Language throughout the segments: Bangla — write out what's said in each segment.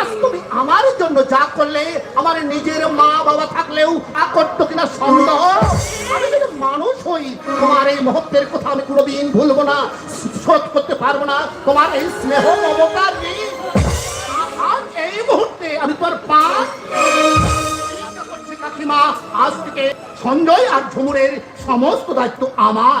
আজ তুমি আমার জন্য যা করলে, আমার নিজের মা বাবা থাকলেও তা কিনা সন্দেহ? আমি যদি মানুষ হই, তোমার এই মুহূর্তের কথা আমি কোনোদিন ভুলবো না, শোধ করতে পারব না, তোমার এই স্নেহ মমতা নেই এই মুহূর্তে আমি তোর পা কাকিমা, আজ থেকে সঞ্জয় আর ঝুমুরের সমস্ত দায়িত্ব আমার।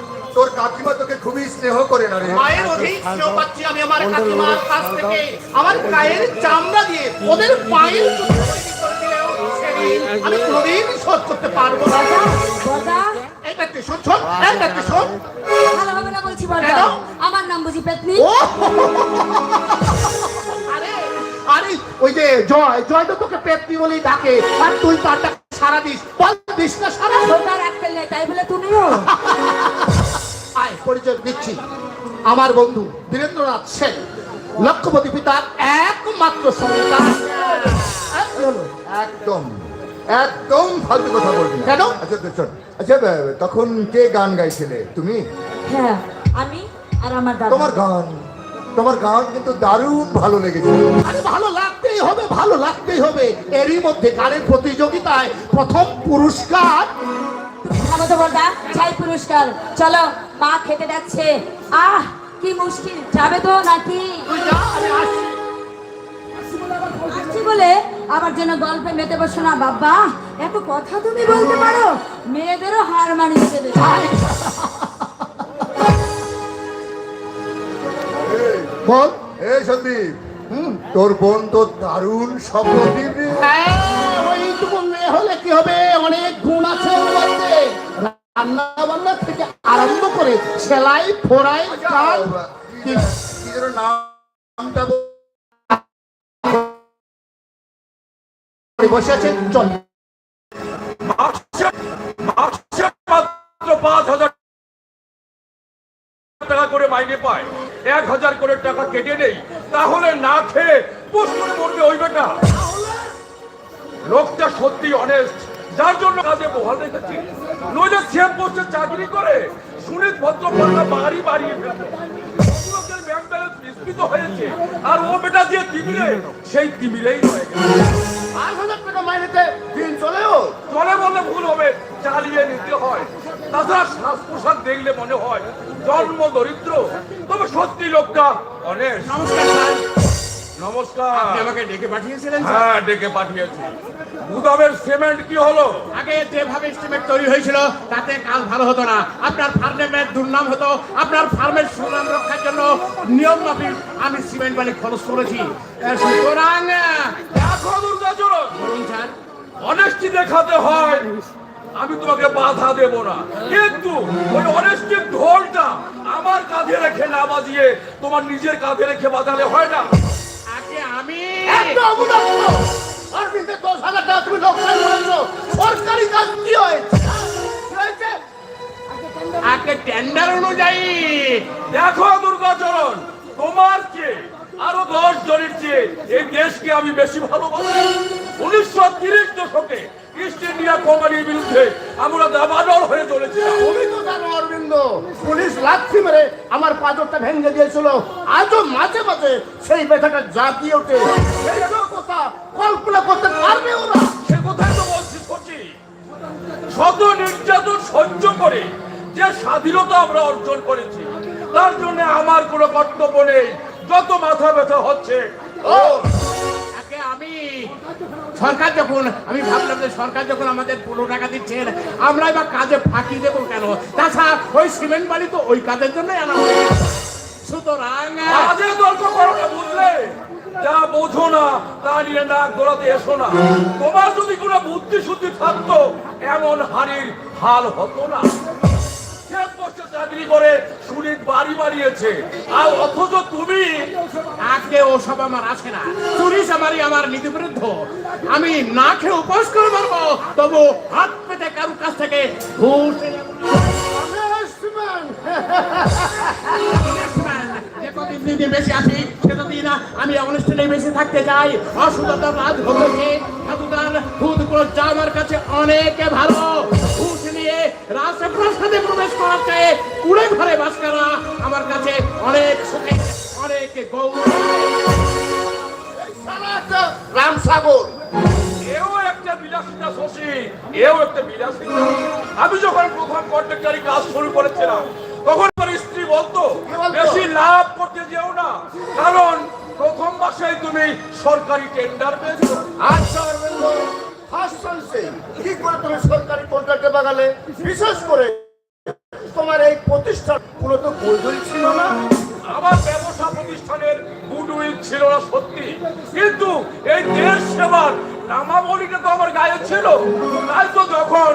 তোর কাকিমা তোকে খুবই স্নেহ করে না রে। মায়ের অধিক স্নেহ পাচ্ছি আমি আমার কাকিমার কাছ থেকে। আমার গায়ের চামড়া দিয়ে ওদের পায়ের আমি কোনোদিন শোধ করতে পারব না। ভালো হবে না বলছি বর্দা আমার নাম বুঝি পেতনি? আরে আরে ওই যে জয় জয় তো তোকে পেতনি বলেই ডাকে। আর তুই তারটা সারা দিস। বল দিস না সারা। এক তাই বলে তুমিও? পরিচয় দিচ্ছি। আমার বন্ধু বীরেন্দ্রনাথ সেন লক্ষ্যপতি পিতার একমাত্র সন্তান? একদম একদম ফালতু কথা বলবি কেন? আচ্ছা তো আচ্ছা তখন কে গান গাইছিলে? তুমি? হ্যাঁ আমি আর আমার দাদা। তোমার গান তোমার গান কিন্তু দারুণ ভালো লেগেছে। আরে ভালো লাগতেই হবে ভালো লাগতেই হবে। এরই মধ্যে গানের প্রতিযোগিতায় প্রথম পুরস্কার। থামো তো চাই পুরস্কার। চলো মা খেতে যাচ্ছে। আহ কি মুশকিল। যাবে তো নাকি? আসছি। বলে আমার জন্য গল্পে মেতে বসো না বাবা। এত কথা তুমি বলতে পারো? মেয়েদেরও হার মানিয়ে দেবে। বল। এই সন্দীপ তোর বোন তো দারুণ স্বপ্ন দিবি হ্যাঁ, মেয়ে হলে কি হবে? অনেক রান্না বান্না থেকে আরম্ভ করে সেলাই, ফোড়াই গান কি কি যেন নামটা বসে আছে, চল। মাসে মাসে মাত্র পাঁচ হাজার টাকা করে মাইনে পায়। এক হাজার করে টাকা কেটে নেই। তাহলে না খেয়ে পুষ করে মরবে লোকটা সত্যি অনেস্ট যার জন্য কাজে বহাল রেখেছি। নইলে সেম পোস্টে চাকরি করে সুনীত ভদ্রপাল্লা বাড়ি বাড়িয়ে ফেলবে। লোকের ব্যাংক ব্যালেন্স বিস্মিত হয়েছে আর ও বেটা দিয়ে তিমিরে সেই তিমিরেই রয়ে গেছে। পাঁচ হাজার টাকা মাইনেতে দিন চলেও চলে বললে ভুল হবে চালিয়ে নিতে হয়। তাছাড়া প্রশ্বাস দেখলে মনে হয় জন্ম দরিদ্র। তবে সত্যি লোকটা অনেক নমস্কার নমস্কার। আপনি আমাকে ডেকে পাঠিয়েছিলেন হ্যাঁ ডেকে পাঠিয়েছি। গুদামের সিমেন্ট কি হলো? আগে যেভাবে সিমেন্ট তৈরি হয়েছিল তাতে কাজ ভালো হতো না। আপনার ফার্মের দুর্নাম হতো। আপনার ফার্মের সুনাম রক্ষার জন্য নিয়ম মাফিক আমি সিমেন্ট বালি খরচ করেছি। সুতরাং দেখো দুর্গাচরণ বলুন স্যার। অনেস্টি দেখাতে হয় আমি তোমাকে বাধা দেব না। কিন্তু ওই অনেস্টির ঢোলটা আমার কাঁধে রেখে না বাজিয়ে তোমার নিজের কাঁধে রেখে বাজালে হয় না। আগে আমি একটা দশ হাজার টাকা তুমি লোকসান করেছ। সরকারি কাজ কি হয়েছে আগে টেন্ডার অনুযায়ী। দেখো দুর্গাচরণ, তোমার চেয়ে আরও দশ জনের চেয়ে এই দেশকে আমি বেশি ভালোবাসি। উনিশশো তিরিশ দশকে ইস্ট ইন্ডিয়া কোম্পানির বিরুদ্ধে আমরা দাবানল হয়ে চলেছিলাম তুমি তো জানো অরবিন্দ? পুলিশ লাথি মেরে আমার পাঁচরটা ভেঙে দিয়েছিল। আজও মাঝে মাঝে সেই ব্যথাটা জাগিয়ে ওঠে। সেই কথা কল্পনা করতে পারবে ওরা। সে কথাই তো বলছি করছি শত নির্যাতন সহ্য করে যে স্বাধীনতা আমরা অর্জন করেছি তার জন্য আমার কোনো কর্তব্য নেই। যত মাথা ব্যথা হচ্ছে ও! সরকার যখন, আমি ভাবলাম যে সরকার যখন আমাদের পুরো টাকা দিচ্ছেন, আমরা এবার কাজে ফাঁকি দেবো কেন? তাছাড়া ওই সিমেন্ট বাড়ি তো ওই কাজের জন্যই আনা। সুতরাং করো না, বুঝলে? যা বোঝো না, তা নিয়ে নাক গলাতে এসো না। তোমার যদি কোনো বুদ্ধি শুদ্ধি থাকতো, এমন হারির হাল হতো না। আমার না। আমি না খেয়ে উপোস করে তবু হাত পেতে কারুর কাছ থেকে বেশি আসি আমি অনুষ্ঠানে বেশি থাকতে চাই। যা আমার কাছে অনেক ভালো। রাজপ্রাসাদে প্রবেশ করার চেয়ে কুড়ে ঘরে বাস করা আমার কাছে অনেক সুখে অনেক গৌরব। রাম সাগর। এও একটা বিলাসিতা শশী এও একটা বিলাসিতা। আমি যখন প্রথম কন্ট্রাক্টারি কাজ শুরু করেছিলাম তখন আমার স্ত্রী বলতো? বেশি লাভ করতে যেও না কারণ প্রথম মাসেই তুমি সরকারি টেন্ডার পেয়েছ। আচ্ছা ফার্স্ট চান্সে কি করে তুমি সরকারি কন্ট্রাক্টে বাগালে বিশেষ করে তোমার এই প্রতিষ্ঠান কোনো তো বৈধই ছিল না। আমার ব্যবসা প্রতিষ্ঠানের গুডউইল ছিল না সত্যি। কিন্তু এই দেশ সেবার নামাবলিটা তো আমার গায়ে ছিল। তাই তো যখন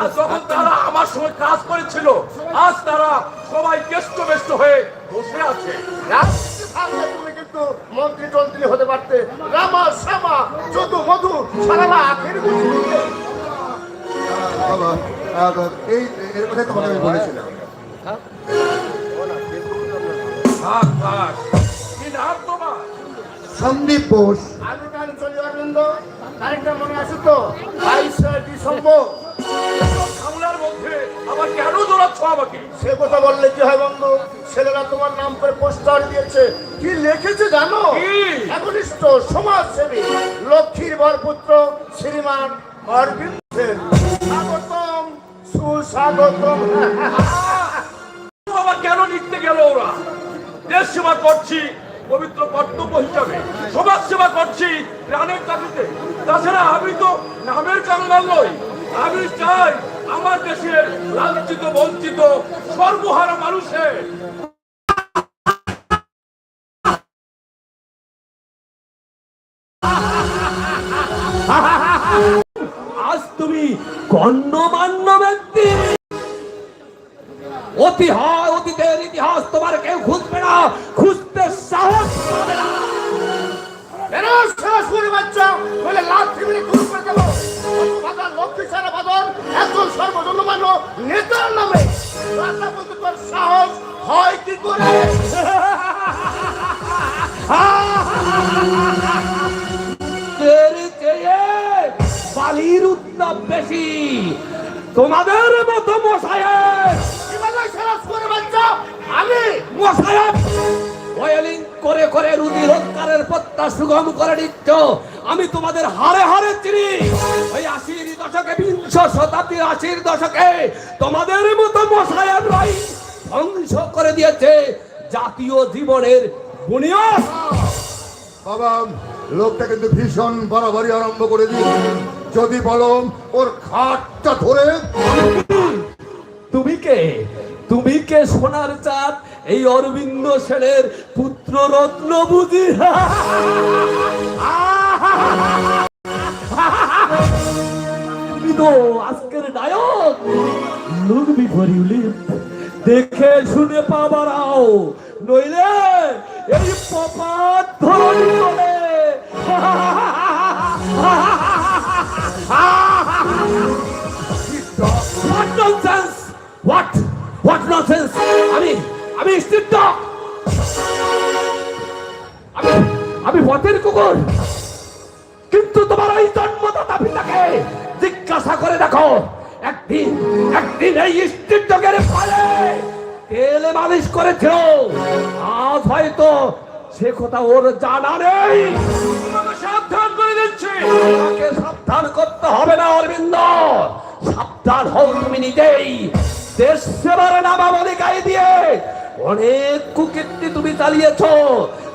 আজ যখন তারা আমার সঙ্গে কাজ করেছিল আজ তারা সবাই কেষ্ট বেষ্ট হয়ে বসে আছে। তুমি কিন্তু মন্ত্রী টন্ত্রী হতে পারতে। রামা শ্যামা যদু মধু সারালা এই এর কথাই তোমাকে আমি বলেছিলাম। থাক থাক। কি নাম তোমার সন্দীপ বোস। আমি গান চলি অরবিন্দ তারিখটা মনে আছে তো? বাইশে ডিসেম্বর। বাংলার মধ্যে আবার কেন জোড়াচ্ছ আমাকে? সে কথা বললে কি হয় বন্ধু? ছেলেরা তোমার নাম করে পোস্টার দিয়েছে। কি লিখেছে জানো? কি? একনিষ্ঠ সমাজসেবী লক্ষ্মীর বরপুত্র শ্রীমান অরবিন্দ সেন। স্বাগতম সুস্বাগতম। বাবা কেন লিখতে গেল ওরা? দেশ সেবা করছি, পবিত্র কর্তব্য হিসাবে। সমাজ সেবা করছি, প্রাণের চাকরিতে। তাছাড়া আমি তো নামের কাঙ্গাল নই। আমি চাই আমার দেশের লাঞ্ছিত বঞ্চিত, সর্বহারা মানুষের তুমি গণ্যমান্য ব্যক্তি। অতি হয় অতীতের ইতিহাস তোমার কেউ খুঁজবে না। খুঁজতে সাহস পাবে না। নেতার নামে। তোর সাহস হয় কি করে? সুগম করে দিচ্ছ আমি তোমাদের হারে হারে চিনি। ওই আশির দশকে বিংশ শতাব্দীর আশির দশকে তোমাদের মতো মশায়েররাই ধ্বংস করে দিয়েছে জাতীয় জীবনের বুনিয়াদ। বাবা লোকটা কিন্তু ভীষণ বরাবরই আরম্ভ করে দিয়েছে। যদি বলো ওর খাটটা ধরে তুমি কে? তুমি কে সোনার চাঁদ? এই অরবিন্দ সেনের পুত্র রত্ন বুঝি? আজকের নায়ক। লুক বিফোর ইউ লিভ দেখে শুনে পা বাড়াও নইলে এই পপাত ধরনি চলে। What nonsense! What? What nonsense? আমি আমি ডগ আমি আমি পথের কুকুর। কিন্তু তোমার এই জন্মদাতা পিতাকে জিজ্ঞাসা করে দেখো, একদিন একদিন এই ডগের পায়ে তেলে মালিশ করেছিল। আজ হয়তো সে কথা ওর জানা নেই। সাবধান করে দিচ্ছি। সাবধান করতে হবে না, অরবিন্দ। সাবধান হও তুমি নিজেই। দেশ সেবার নামাবলি গায়ে দিয়ে অনেক কুকীর্তি তুমি চালিয়েছো।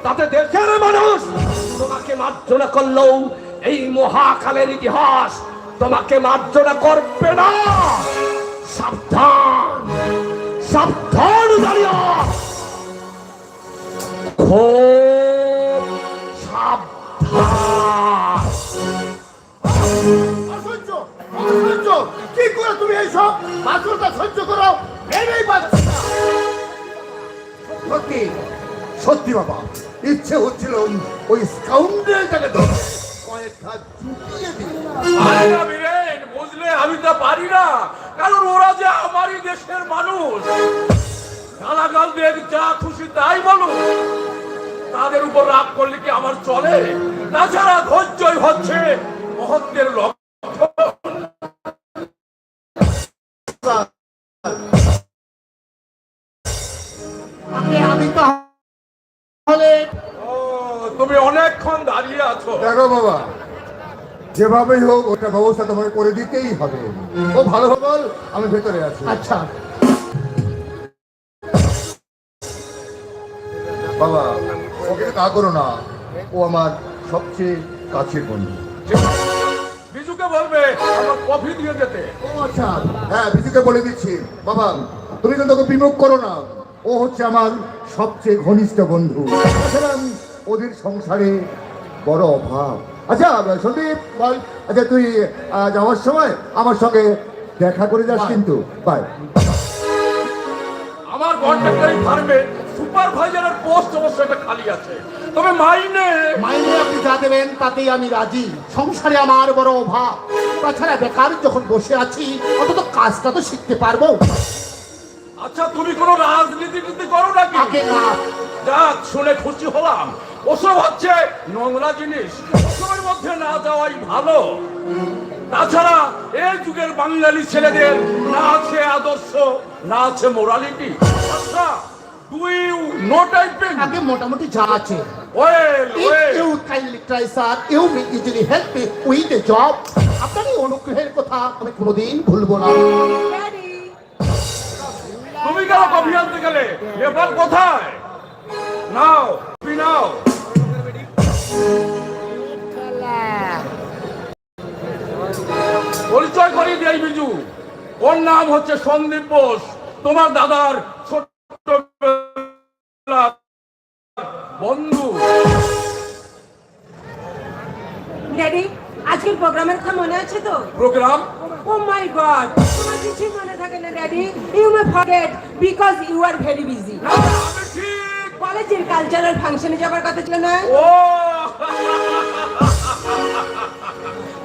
তাতে দেশের মানুষ তোমাকে মার্জনা করলেও এই মহাকালের ইতিহাস তোমাকে মার্জনা করবে না। সাবধান সাবধান জানিও খুব করে তুমি এইসব মাসুলটা সহ্য করো, ভেবেই পাচ্ছি সত্যি সত্যি বাবা, ইচ্ছে হচ্ছিল ওই- স্কাউন্ডেলটাকে ধরে। কারণ ওরা যে আমারই মানুষ। যা খুশি তাই তাদের উপর রাগ করলে কি আমার চলে? তাছাড়া ধৈর্যই হচ্ছে মহত্বের লক্ষ্য। বাবা। যেভাবেই হোক ওটা ব্যবস্থা তোমাকে করে দিতেই হবে। ও ভালো বল আমি ভেতরে আছি। আচ্ছা। বাবা ওকে না করো না। ও আমার সবচেয়ে কাছের বন্ধু। বিজুকে বলবে আমার কফি দিয়ে যেতে। ও আচ্ছা। হ্যাঁ বিজুকে বলে দিচ্ছি। বাবা তুমি কিন্তু ওকে বিমুখ করো না। ও হচ্ছে আমার সবচেয়ে ঘনিষ্ঠ বন্ধু। ওদের সংসারে বড় অভাব। আচ্ছা সন্দীপ বল। আচ্ছা তুই যাওয়ার সময় আমার সঙ্গে দেখা করে যাস কিন্তু। বাই। আমার কন্ট্রাক্টরি ফার্মে সুপারভাইজারের পোস্ট অবশ্য একটা খালি আছে। তবে মাইনে মাইনে আপনি যা দেবেন তাতেই আমি রাজি। সংসারে আমার বড় অভাব। তাছাড়া বেকার যখন বসে আছি অন্তত কাজটা তো শিখতে পারব। আচ্ছা তুমি কোনো রাজনীতি নীতি করো নাকি? আগে না। যাক শুনে খুশি হলাম। ওসব হচ্ছে নোংরা জিনিস। ওসবের মধ্যে না যাওয়াই ভালো। তাছাড়া এই যুগের বাঙালি ছেলেদের না আছে আদর্শ না আছে মোরালিটি আচ্ছা তুই নো টাইপিং আগে মোটামুটি যা আছে। Well well you kindly try, sir, you may easily help me with the job. আপনার এই অনুগ্রহের কথা আমি কোনোদিন ভুলবো না। তুমি কেন কফি আনতে গেলে ব্যাপার কোথায়? নাও। নাও পরিচয় করিয়ে দিই বিজু। ওর নাম হচ্ছে সন্দীপ বোস। তোমার দাদার ছোট বন্ধু। ড্যাডি আজকের প্রোগ্রামের কথা মনে আছে তো? প্রোগ্রাম? ও মাই গড তোমার কিছু মনে থাকে না daddy. You may forget because you are very busy কলেজের কালচারাল ফাংশনে যাবার কথা ছিল না? ও!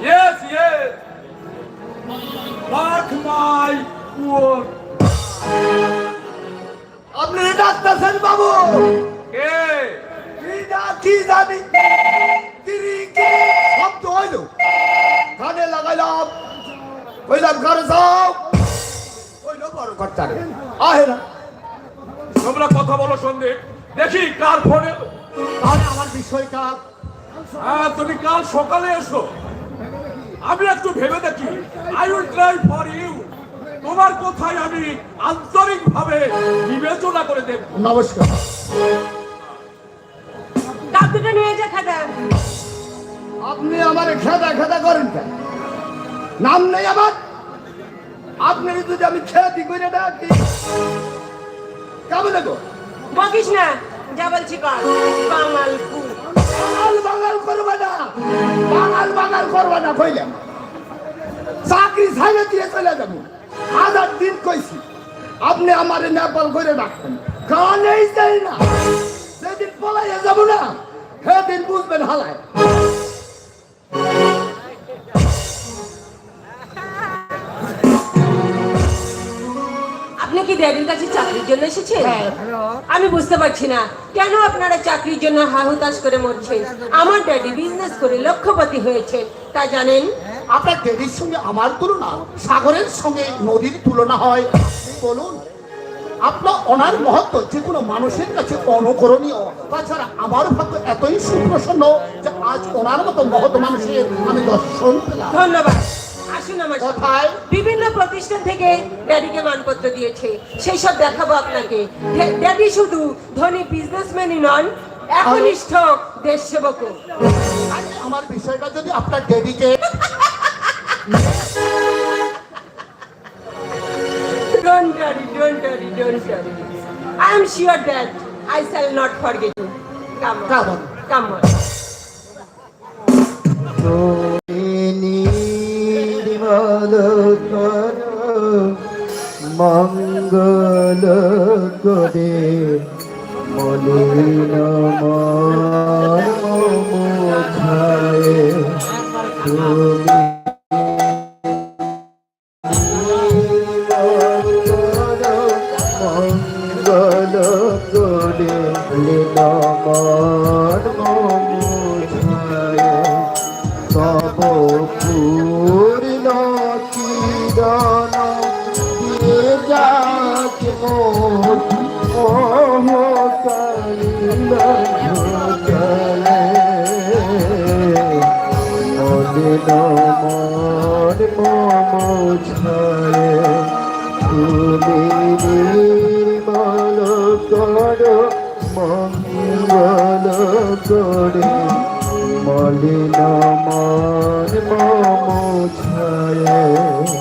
Yes yes. Mark my word. আপনি ডাক্তার বাবু। কে? কি জানি? শব্দ হইল। কানে লাগাইলাম। কইলাম ঘরে যাও। কইল বড় কর্তা আহে না তোমরা কথা বলো সন্দীপ। দেখি কার ফোনে? তাহলে আমার বিষয়টা হ্যাঁ তুমি কাল সকালে এসো। আমি একটু ভেবে দেখি। I will try for you তোমার কথাই আমি আন্তরিক ভাবে বিবেচনা করে দেব নমস্কার। কাপ নিয়ে যা খাতা আপনি আমার খেদা খেদা করেন কেন? নাম নেই আমার? আপনি যদি আমি খেয়াতি করে ডাকি কেমন দেখো বকিস না, যা বলছি বাঙাল বাঙাল বাঙাল করবে না। বাঙাল বাঙাল করবে না চাকরি ছাইলে দিয়ে চলে যাব। হাজার দিন কইছি, আপনি আমার নেপাল করে রাখবেন কানেই চাই না। সেদিন পলাইয়া যাব না, সেদিন বুঝবেন হালায়। আপনি কি ড্যাডির কাছে চাকরির জন্য এসেছেন? হ্যাঁ। আমি বুঝতে পারছি না। কেন আপনারা চাকরির জন্য হাহুতাশ করে মরছেন? আমার ড্যাডি বিজনেস করে লক্ষ্যপতি হয়েছে। তা জানেন? আপনার ডেডির সঙ্গে আমার তুলনা সাগরের সঙ্গে নদীর তুলনা হয়। বলুন আপনার ওনার মহত্ব যে কোনো মানুষের কাছে অনুকরণীয়। তাছাড়া আমার ভাগ্য এতই সুপ্রসন্ন যে আজ ওনার মতো মহৎ মানুষের আমি দর্শন পেলাম। ধন্যবাদ। আসুন আমার কোথায় বিভিন্ন প্রতিষ্ঠান থেকে ড্যাডিকে মানপত্র দিয়েছে সেই সব দেখাবো আপনাকে ড্যাডি শুধু ধনী বিজনেসম্যানই নন একনিষ্ঠ দেশ সেবকও আমার বিষয়টা যদি আপনার ডেডিকে Don't worry, don't worry, don't worry. I am sure that I shall not forget you. Come on, Come on. come on. মঙ্গল করে মলিন মোছায় তুমি মন মম ছায়ে তুমি নির্মল কর মঙ্গল করে। মলিন মন মম ছায়ে